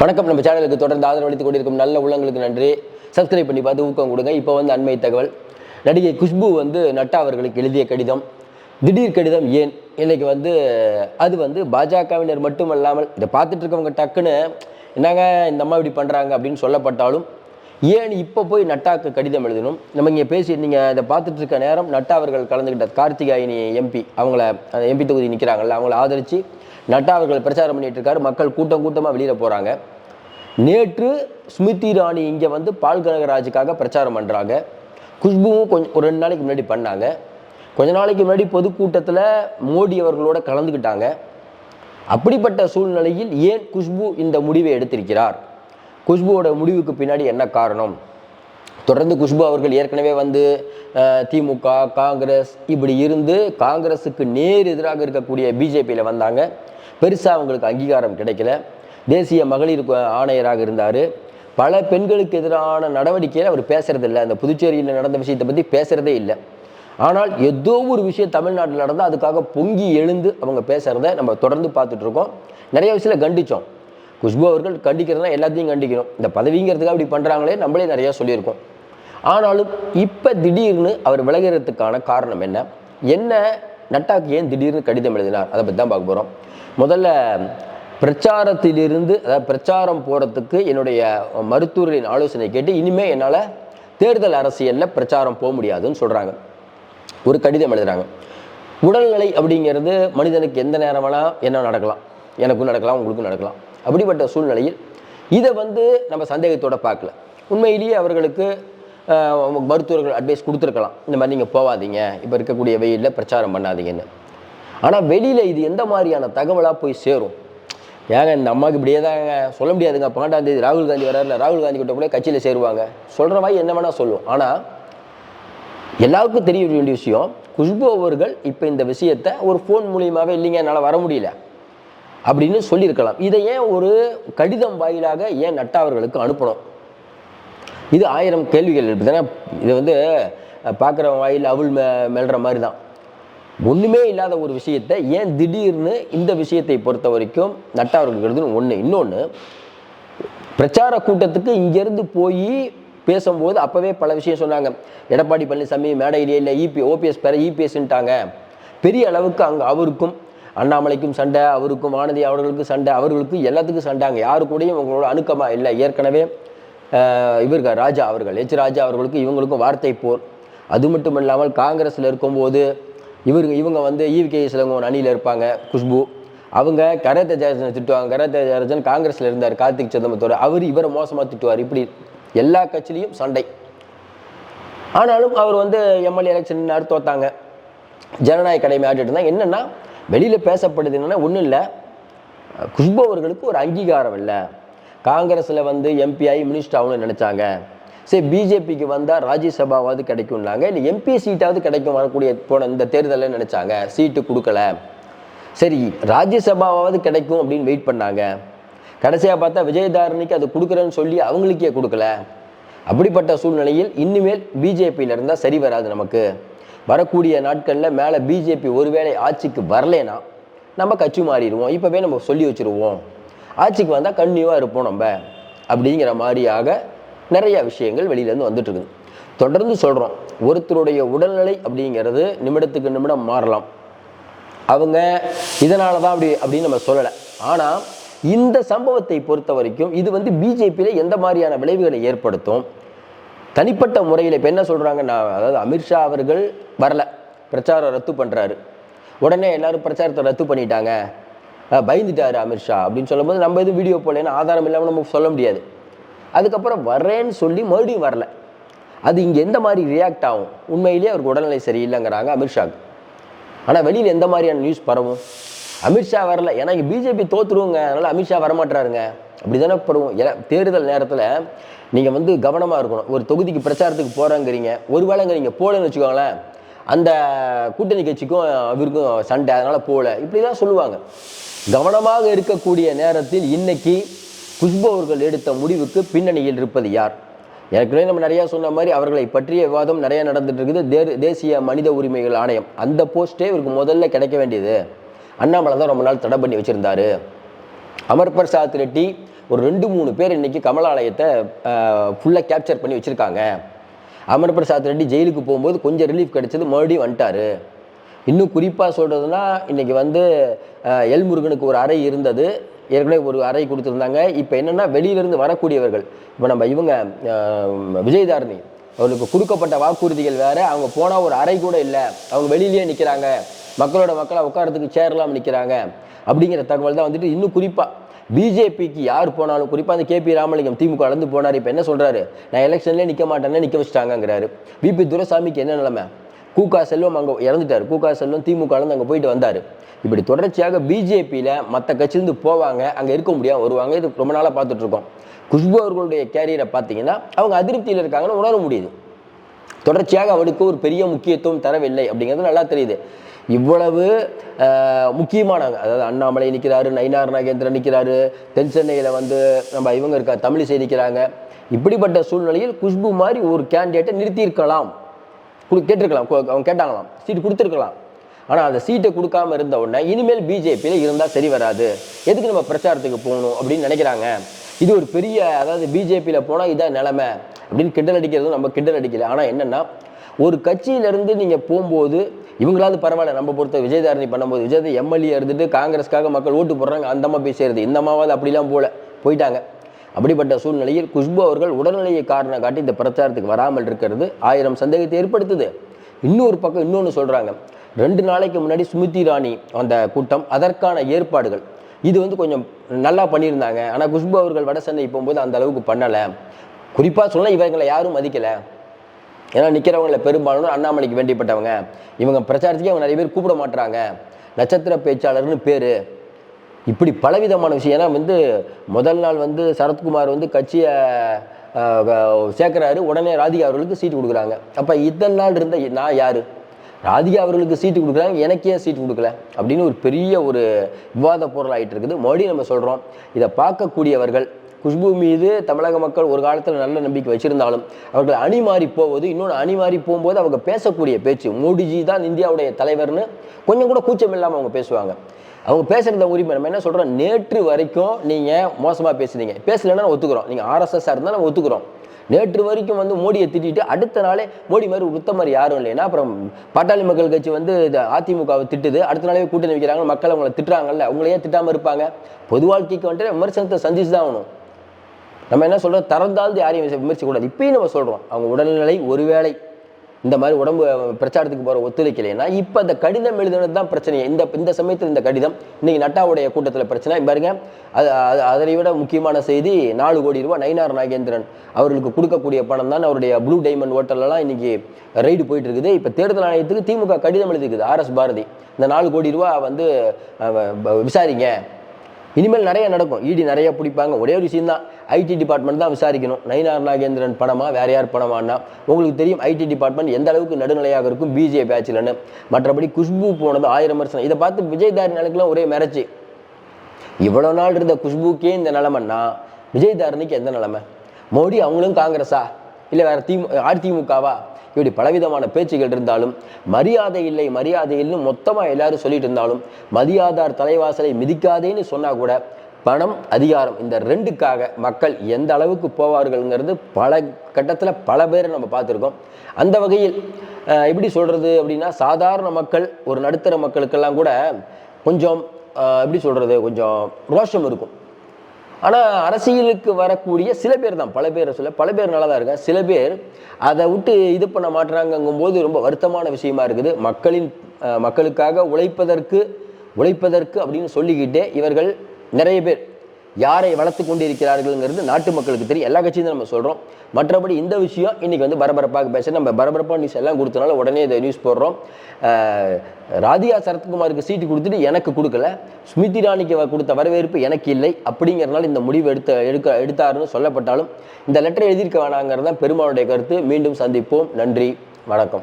வணக்கம். நம்ம சேனலுக்கு தொடர்ந்து ஆதரவளித்துக் கொண்டிருக்கும் நல்ல உள்ளங்களுக்கு நன்றி. சப்ஸ்கிரைப் பண்ணி பார்த்து ஊக்கம் கொடுங்க. இப்போ வந்து அண்மை தகவல். நடிகை குஷ்பு வந்து நட்டா அவர்களுக்கு எழுதிய கடிதம். திடீர் கடிதம் ஏன்? இன்னைக்கு வந்து அது வந்து பாஜகவினர் மட்டுமல்லாமல் இதை பார்த்துட்டு இருக்கவங்க டக்குன்னு என்னங்க இந்த அம்மா இப்படி பண்ணுறாங்க அப்படின்னு சொல்லப்பட்டாலும் ஏன் இப்போ போய் நட்டாக்கு கடிதம் எழுதணும்? நம்ம இங்கே பேசி நீங்கள் இதை பார்த்துட்டு இருக்க நேரம் நட்டா அவர்கள் கலந்துக்கிட்ட கார்த்திகாயினி எம்பி அவங்கள எம்பி தொகுதி நிற்கிறாங்கல்ல அவங்கள ஆதரித்து நட்டா அவர்கள் பிரச்சாரம் பண்ணிட்டு இருக்காரு. மக்கள் கூட்டம் கூட்டமாக வெளியில் போகிறாங்க நேற்று ஸ்மிருதி ராணி இங்கே வந்து பால் கனகராஜுக்காக பிரச்சாரம் பண்ணுறாங்க குஷ்புவும் கொஞ்சம் ஒரு ரெண்டு நாளைக்கு முன்னாடி பண்ணாங்க. கொஞ்ச நாளைக்கு முன்னாடி பொதுக்கூட்டத்தில் மோடி அவர்களோட கலந்துக்கிட்டாங்க அப்படிப்பட்ட சூழ்நிலையில் ஏன் குஷ்பு இந்த முடிவை எடுத்திருக்கிறார்? குஷ்புவோட முடிவுக்கு பின்னாடி என்ன காரணம்? தொடர்ந்து குஷ்பு அவர்கள் ஏற்கனவே வந்து திமுக காங்கிரஸ் இப்படி இருந்து காங்கிரஸுக்கு நேர் எதிராக இருக்கக்கூடிய பிஜேபியில் வந்தாங்க. பெருசாக அவங்களுக்கு அங்கீகாரம் கிடைக்கல. தேசிய மகளிர் ஆணையராக இருந்தார். பல பெண்களுக்கு எதிரான நடவடிக்கையில் அவர் பேசுறதில்ல அந்த புதுச்சேரியில் நடந்த விஷயத்தை பற்றி பேசுகிறதே இல்லை. ஆனால் ஏதோ ஒரு விஷயம் தமிழ்நாட்டில் நடந்தால் அதுக்காக பொங்கி எழுந்து அவங்க பேசுகிறத நம்ம தொடர்ந்து பார்த்துட்ருக்கோம் நிறைய விஷயத்தில் கண்டித்தோம் குஷ்பு அவர்கள் கண்டிக்கிறதுனா எல்லாத்தையும் கண்டிக்கணும். இந்த பதவிங்கிறதுக்காக அப்படி பண்ணுறாங்களே நம்மளே நிறையா சொல்லியிருக்கோம். ஆனாலும் இப்போ திடீர்னு அவர் விலகிறதுக்கான காரணம் என்ன? என்ன நட்டாக்கு ஏன் திடீர்னு கடிதம் எழுதினார்? அதை பற்றி தான் பார்க்க போகிறோம் முதல்ல பிரச்சாரத்திலிருந்து அதாவது பிரச்சாரம் போகிறதுக்கு என்னுடைய மருத்துவர்களின் ஆலோசனை கேட்டு இனிமேல் என்னால் தேர்தல் அரசியலில் பிரச்சாரம் போக முடியாதுன்னு சொல்கிறாங்க ஒரு கடிதம் எழுதுகிறாங்க உடல்நிலை அப்படிங்கிறது மனிதனுக்கு எந்த நேரம் வேணால் என்ன நடக்கலாம்? எனக்கும் நடக்கலாம் உங்களுக்கும் நடக்கலாம். அப்படிப்பட்ட சூழ்நிலையில் இதை வந்து நம்ம சந்தேகத்தோட பார்க்கல. உண்மையிலேயே அவர்களுக்கு மருத்துவர்கள் அட்வைஸ் கொடுத்துருக்கலாம். இந்த மாதிரி நீங்கள் போகாதீங்க இப்போ இருக்கக்கூடிய வெயிலில் பிரச்சாரம் பண்ணாதீங்கன்னு. ஆனால் வெளியில் இது எந்த மாதிரியான தகவலாக போய் சேரும்? ஏங்க இந்த அம்மாவுக்கு இப்படியே தாங்க சொல்ல முடியாதுங்க. பன்னெண்டாம் தேதி ராகுல் காந்தி வராருல ராகுல் காந்தி கிட்ட கூட கட்சியில் சேருவாங்க. சொல்கிற மாதிரி என்ன வேணால் சொல்லும். ஆனால் எல்லாருக்கும் தெரிய வேண்டிய விஷயம் குஷ்பு அவர்கள் இப்போ இந்த விஷயத்தை ஒரு ஃபோன் மூலியமாகவே இல்லைங்க என்னால் வர முடியல. அப்படின்னு சொல்லியிருக்கலாம். இதை ஏன் ஒரு கடிதம் வாயிலாக ஏன் நட்டா அவர்களுக்கு அனுப்பணும்? இது ஆயிரம் கேள்விகள் இருக்குது இது வந்து பார்க்குற வாயில் அவுள் மெ மெல்ற மாதிரி தான் ஒன்றுமே இல்லாத ஒரு விஷயத்தை ஏன் திடீர்னு இந்த விஷயத்தை பொறுத்த வரைக்கும் நட்டா அவர்களுக்கு எழுதுன்னு ஒன்று இன்னொன்று பிரச்சார கூட்டத்துக்கு இங்கேருந்து போய் பேசும்போது அப்போவே பல விஷயம் சொன்னாங்க. எடப்பாடி பழனிசாமி மேடையிலே இல்லை இபி ஓபிஎஸ் பெற இபிஎஸ்ன்ட்டாங்க பெரிய அளவுக்கு அங்கே அவருக்கும் அண்ணாமலைக்கும் சண்டை அவருக்கும் வானதி அவர்களுக்கும் சண்டை அவர்களுக்கும் எல்லாத்துக்கும் சண்டை. அங்கே யாரு கூடயும் இவங்களோட அணுக்கமாக இல்லை. ஏற்கனவே ஆஹ், இவருக்கு ராஜா அவர்கள் எச் ராஜா அவர்களுக்கும் இவங்களுக்கும் வார்த்தை போர். அது மட்டும் இல்லாமல் காங்கிரஸில் இருக்கும்போது இவருங்க இவங்க வந்து ஈவிகேஎஸ் இளங்கோன் அணியில் இருப்பாங்க குஷ்பு. அவங்க கரத்தை ஜெயராஜன் திட்டுவாங்க. கரத்தை ஜெயராஜன் காங்கிரஸில் இருந்தார் கார்த்திக் சிதம்பரத்தோடு. அவர் இவரை மோசமாக திட்டுவார். இப்படி எல்லா கட்சியிலையும் சண்டை. ஆனாலும் அவர் வந்து எம்எல்ஏ எலெக்ஷன் நேரம் தோத்தாங்க ஜனநாயக கடமை ஆட்டிட்டு இருந்தாங்க. என்னென்னா வெளியில் பேசப்படுது என்னென்னா ஒன்றும் இல்லை. குஷ்பு அவர்களுக்கு ஒரு அங்கீகாரம் இல்லை. காங்கிரஸில் வந்து எம்பி ஆகி மினிஸ்டர் ஆகணும்னு நினச்சாங்க. சரி பிஜேபிக்கு வந்தால் ராஜ்யசபாவாவது கிடைக்கும்னாங்க. இல்லை எம்பி சீட்டாவது கிடைக்கும் வரக்கூடிய போன இந்த தேர்தலில் நினச்சாங்க. சீட்டு கொடுக்கல. சரி ராஜ்யசபாவாவது கிடைக்கும் அப்படின்னு வெயிட் பண்ணாங்க. கடைசியாக பார்த்தா விஜயதாரணிக்கு அது கொடுக்குறேன்னு சொல்லி அவங்களுக்கே கொடுக்கல. அப்படிப்பட்ட சூழ்நிலையில் இனிமேல் பிஜேபியில் இருந்தால் சரி வராது நமக்கு. வரக்கூடிய நாட்களில் மேலே பிஜேபி ஒருவேளை ஆட்சிக்கு வரலேனா நம்ம கட்சி மாறிடுவோம். இப்போவே நம்ம சொல்லி வச்சுருவோம். ஆட்சிக்கு வந்தால் கன்னியூவாக இருப்போம் நம்ம. அப்படிங்கிற மாதிரியாக நிறைய விஷயங்கள் வெளியிலேருந்து வந்துட்டுருக்குது தொடர்ந்து சொல்கிறோம் ஒருத்தருடைய உடல்நிலை அப்படிங்கிறது நிமிடத்துக்கு நிமிடம் மாறலாம். அவங்க இதனால தான் அப்படி அப்படின்னு நம்ம சொல்லலை. ஆனால் இந்த சம்பவத்தை பொறுத்த வரைக்கும் இது வந்து பிஜேபியில் எந்த மாதிரியான விளைவுகளை ஏற்படுத்தும்? தனிப்பட்ட முறையில் இப்போ என்ன சொல்கிறாங்க நான் அதாவது அமித்ஷா அவர்கள் வரல. பிரச்சாரம் ரத்து பண்ணுறாரு உடனே எல்லாரும் பிரச்சாரத்தை ரத்து பண்ணிட்டாங்க. பயந்துட்டாரு அமித்ஷா அப்படின்னு சொல்லும்போது நம்ம எதுவும் வீடியோ போடலன்னா ஆதாரம் இல்லாமல் நம்ம சொல்ல முடியாது. அதுக்கப்புறம் வரேன்னு சொல்லி மறுபடியும் வரல. அது இங்கே எந்த மாதிரி ரியாக்ட் ஆகும்? உண்மையிலேயே அவருக்கு உடல்நிலை சரியில்லைங்கிறாங்க அமித்ஷாக்கு ஆனால் வெளியில் எந்த மாதிரியான நியூஸ் பரவும்? அமித்ஷா வரல. ஏன்னா இங்கே பிஜேபி தோத்துருவோங்க. அதனால் அமித்ஷா வரமாட்டாருங்க அப்படி தானே படுவோம் தேர்தல் நேரத்தில் நீங்கள் வந்து கவனமாக இருக்கணும். ஒரு தொகுதிக்கு பிரச்சாரத்துக்கு போகிறேங்கிறீங்க ஒருவேளைங்க நீங்கள் போகலன்னு வச்சுக்கோங்களேன். அந்த கூட்டணி கட்சிக்கும் அவருக்கும் சண்டை அதனால் போகல. இப்படி தான் சொல்லுவாங்க. கவனமாக இருக்கக்கூடிய நேரத்தில் இன்னைக்கு குஷ்பு அவர்கள் எடுத்த முடிவுக்கு பின்னணியில் இருப்பது யார்? ஏற்கனவே நம்ம நிறையா சொன்ன மாதிரி அவர்களை பற்றிய விவாதம் நிறையா நடந்துட்டு இருக்குது. தே- தேசிய மனித உரிமைகள் ஆணையம். அந்த போஸ்ட்டே இவருக்கு முதல்ல கிடைக்க வேண்டியது. அண்ணாமலை தான் ரொம்ப நாள் தடை பண்ணி வச்சுருந்தாரு. அமர் பிரசாத் ரெட்டி ஒரு ரெண்டு மூணு பேர் இன்னைக்கு கமலாலயத்தை ஃபுல்லாக கேப்சர் பண்ணி வச்சுருக்காங்க. அமர் பிரசாத் ரெட்டி ஜெயிலுக்கு போகும்போது கொஞ்சம் ரிலீஃப் கிடைச்சது மறுபடியும் வந்துட்டார். இன்னும் குறிப்பாக சொல்கிறதுனா இன்றைக்கி வந்து எல் முருகனுக்கு ஒரு அறை இருந்தது. ஏற்கனவே ஒரு அறை கொடுத்துருந்தாங்க. இப்போ என்னென்னா வெளியிலேருந்து வரக்கூடியவர்கள். இப்போ நம்ம இவங்க விஜயதாரணி அவர்களுக்கு கொடுக்கப்பட்ட வாக்குறுதிகள் வேறு. அவங்க போனால் ஒரு அறை கூட இல்லை. அவங்க வெளியிலேயே நிற்கிறாங்க மக்களோட மக்களை உட்காரத்துக்கு சேர்லாம் நிற்கிறாங்க அப்படிங்கிற தகவல் தான் வந்துட்டு இன்னும் குறிப்பாக பிஜேபிக்கு யார் போனாலும் குறிப்பாக அந்த கேபி ராமலிங்கம் திமுக வளர்ந்து போனார் இப்போ என்ன சொல்கிறாரு நான் எலெக்ஷன்லேயே நிற்க மாட்டேன்னு நிற்க வச்சிட்டாங்கங்கிறாரு. விபி துரசாமிக்கு என்ன நிலைமை? கூகா செல்வம் அங்கே இறந்துட்டார். கூகா செல்வம் திமுகலேருந்து அங்கே போயிட்டு வந்தார். இப்படி தொடர்ச்சியாக பிஜேபியில் மற்ற கட்சியிலேருந்து போவாங்க அங்கே இருக்க முடியாது வருவாங்க இது ரொம்ப நாளாக பார்த்துட்ருக்கோம் குஷ்பு அவர்களுடைய கேரியரை பார்த்தீங்கன்னா அவங்க அதிருப்தியில் இருக்காங்கன்னு உணர முடியுது. தொடர்ச்சியாக அவருக்கு ஒரு பெரிய முக்கியத்துவம் தரவில்லை அப்படிங்கிறது நல்லா தெரியுது. இவ்வளவு முக்கியமானவங்க அதாவது அண்ணாமலை நிற்கிறாரு நயினார் நாகேந்திரன் நிற்கிறாரு தென் சென்னையில் வந்து நம்ம இவங்க இருக்கா தமிழிசை நிற்கிறாங்க இப்படிப்பட்ட சூழ்நிலையில் குஷ்பு மாதிரி ஒரு கேண்டிடேட்டை நிறுத்தியிருக்கலாம். கேட்டிருக்கலாம். அவங்க கேட்டாங்களாம். சீட்டு கொடுத்துருக்கலாம். ஆனால் அந்த சீட்டை கொடுக்காம இருந்த உடனே இனிமேல் பிஜேபியில் இருந்தால் சரி வராது. எதுக்கு நம்ம பிரச்சாரத்துக்கு போகணும் அப்படின்னு நினைக்கிறாங்க. இது ஒரு பெரிய அதாவது பிஜேபியில் போனால் இதான் நிலமை அப்படின்னு கிண்டல் அடிக்கிறதும் நம்ம கிண்டல் அடிக்கல. ஆனால் என்னென்னா ஒரு கட்சியிலேருந்து நீங்கள் போகும்போது இவங்களாவது பரவாயில்ல. நம்ம பொறுத்த விஜயதாரணி பண்ணும்போது விஜய் எம்எல்ஏ இருந்துட்டு காங்கிரஸ்க்காக மக்கள் ஓட்டு போடுறாங்க. அந்த அம்மா போய் இந்த அம்மாவது அப்படிலாம் போல போயிட்டாங்க. அப்படிப்பட்ட சூழ்நிலையில் குஷ்பு அவர்கள் உடல்நிலையை காரணம் காட்டி இந்த பிரச்சாரத்துக்கு வராமல் இருக்கிறது ஆயிரம் சந்தேகத்தை ஏற்படுத்துது. இன்னொரு பக்கம் இன்னொன்று சொல்கிறாங்க ரெண்டு நாளைக்கு முன்னாடி ஸ்மிருதி ராணி அந்த கூட்டம் அதற்கான ஏற்பாடுகள். இது வந்து கொஞ்சம் நல்லா பண்ணியிருந்தாங்க. ஆனால் குஷ்பு அவர்கள் வட சென்னை போகும்போது அந்த அளவுக்கு பண்ணலை. குறிப்பாக சொல்ல இவங்களை யாரும் மதிக்கலை. ஏன்னா நிற்கிறவங்கள பெரும்பாலும் அண்ணாமலைக்கு வேண்டிப்பட்டவங்க. இவங்க பிரச்சாரத்துக்கே அவங்க நிறைய பேர் கூப்பிட மாட்டுறாங்க நட்சத்திர பேச்சாளர்னு பேர். இப்படி பலவிதமான விஷயம். ஏன்னா வந்து முதல் நாள் வந்து சரத்குமார் வந்து கட்சியை சேர்க்குறாரு. உடனே ராதிகா அவர்களுக்கு சீட்டு கொடுக்குறாங்க. அப்போ இத்தனை நாள் இருந்த நான் யார்? ராதிகா அவர்களுக்கு சீட்டு கொடுக்குறாங்க. எனக்கு ஏன் சீட்டு கொடுக்கல? அப்படின்னு ஒரு பெரிய ஒரு விவாத பொருள் ஆகிட்டு இருக்குது. மறுபடியும் நம்ம சொல்கிறோம் இதை பார்க்கக்கூடியவர்கள் குஷ்பு மீது தமிழக மக்கள் ஒரு காலத்தில் நல்ல நம்பிக்கை வச்சிருந்தாலும் அவர்கள் அணி மாறி போவது இன்னொன்று அணி மாறி போகும்போது அவங்க பேசக்கூடிய பேச்சு. மோடிஜி தான் இந்தியாவுடைய தலைவர்னு கொஞ்சம் கூட கூச்சம் இல்லாமல் அவங்க பேசுவாங்க. அவங்க பேசுகிறத உரிமை நம்ம என்ன சொல்கிறோம் நேற்று வரைக்கும் நீங்கள் மோசமாக பேசுனீங்க. பேசலைன்னா ஒத்துக்கிறோம். நீங்கள் ஆர்எஸ்எஸ்ஸாக இருந்தால் நம்ம ஒத்துக்கிறோம். நேற்று வரைக்கும் வந்து மோடியை திட்டிட்டு அடுத்த நாளே மோடி மாதிரி உத்தமர் யாரும் இல்லைன்னா அப்புறம் பாட்டாளி மக்கள் கட்சி வந்து இந்த அதிமுகவை திட்டுது. அடுத்த நாளே கூட்டணி வைக்கிறாங்க. மக்கள் அவங்கள திட்டுறாங்கல்ல. அவங்களையே திட்டாமல் இருப்பாங்க? பொது வாழ்க்கைக்கு வந்துட்டு விமர்சனத்தை சந்திச்சு தான் ஆகணும். நம்ம என்ன சொல்கிறோம் தரந்தாழ்ந்து யாரையும் விமர்சிக்கக்கூடாது. இப்பயும் நம்ம சொல்கிறோம் அவங்க உடல்நிலை ஒருவேளை இந்த மாதிரி உடம்பு பிரச்சாரத்துக்கு போகிற ஒத்துழைக்கலைன்னா இப்போ அந்த கடிதம் எழுதுனது தான் பிரச்சனை. இந்த இந்த சமயத்தில் இந்த கடிதம் இன்றைக்கி நட்டாவுடைய கூட்டத்தில் பிரச்சனை. பாருங்க அது அது விட முக்கியமான செய்தி நாலு கோடி ரூபா நயினார் நாகேந்திரன் அவர்களுக்கு கொடுக்கக்கூடிய பணம் தான் அவருடைய ப்ளூ டைமண்ட் ஹோட்டல்லாம் இன்றைக்கி ரைடு போயிட்டு இருக்குது. இப்போ தேர்தல் ஆணையத்துக்கு திமுக கடிதம் எழுதிக்குது ஆர்எஸ் பாரதி. இந்த நாலு கோடி ரூபா வந்து விசாரிங்க. இனிமேல் நிறைய நடக்கும். இடி நிறைய பிடிப்பாங்க. ஒரே ஒரு விஷயம் தான் ஐடி டிபார்ட்மெண்ட் தான் விசாரிக்கணும். நயினார் நாகேந்திரன் பணமா வேற யார் பணமானா உங்களுக்கு தெரியும் ஐடி டிபார்ட்மெண்ட் எந்த அளவுக்கு நடுநிலையாக இருக்கும் பிஜே பேட்சில்னு மற்றபடி குஷ்பு போனது ஆயிரம் வருஷம். இதை பார்த்து விஜய் நாளுக்கெல்லாம் ஒரே மிரட்சி. இவ்வளோ நாள் இருந்த குஷ்புக்கே இந்த நிலமைன்னா விஜயதாரணிக்கு எந்த நிலமை? மோடி அவங்களும் காங்கிரஸா? இல்லை வேற திமு அதிமுகவா இப்படி பலவிதமான பேச்சுகள் இருந்தாலும் மரியாதை இல்லை மரியாதை இல்லைன்னு மொத்தமாக எல்லாரும் சொல்லிட்டு இருந்தாலும் மதியாதார் தலைவாசலை மிதிக்காதேன்னு சொன்னால் கூட பணம் அதிகாரம் இந்த ரெண்டுக்காக மக்கள் எந்த அளவுக்கு போவார்கள்ங்கிறது பல கட்டத்தில் பல பேரை நம்ம பார்த்துருக்கோம். அந்த வகையில் எப்படி சொல்கிறது அப்படின்னா சாதாரண மக்கள் ஒரு நடுத்தர மக்களுக்கெல்லாம் கூட கொஞ்சம் எப்படி சொல்கிறது கொஞ்சம் ரோஷம் இருக்கும். ஆனால் அரசியலுக்கு வரக்கூடிய சில பேர் தான். பல பேர் சொல்ல பல பேர் நல்லா தான் இருக்காங்க. சில பேர் அதை விட்டு இது பண்ண மாட்டுறாங்கங்கும்போது ரொம்ப வருத்தமான விஷயமா இருக்குது. மக்களின் மக்களுக்காக உழைப்பதற்கு உழைப்பதற்கு அப்படின்னு சொல்லிக்கிட்டே இவர்கள் நிறைய பேர் யாரை வளர்த்து கொண்டிருக்கிறார்கள்ங்கிறது நாட்டு மக்களுக்கு தெரியும். எல்லா கட்சியும் நம்ம சொல்கிறோம் மற்றபடி இந்த விஷயம் இன்றைக்கி வந்து பரபரப்பாக பேச நம்ம பரபரப்பாக நியூஸ் எல்லாம் கொடுத்தனால உடனே இதை நியூஸ் போடுறோம். ராதிகா சரத்குமாருக்கு சீட்டு கொடுத்துட்டு எனக்கு கொடுக்கல. ஸ்மிருதி ராணிக்கு கொடுத்த வரவேற்பு எனக்கு இல்லை. அப்படிங்கிறனால இந்த முடிவு எடுத்த எடுக்க எடுத்தாருன்னு சொல்லப்பட்டாலும் இந்த லெட்டர் எழுதியிருக்க வேணாங்கிறது தான் பெருமாளுடைய கருத்து. மீண்டும் சந்திப்போம். நன்றி. வணக்கம்.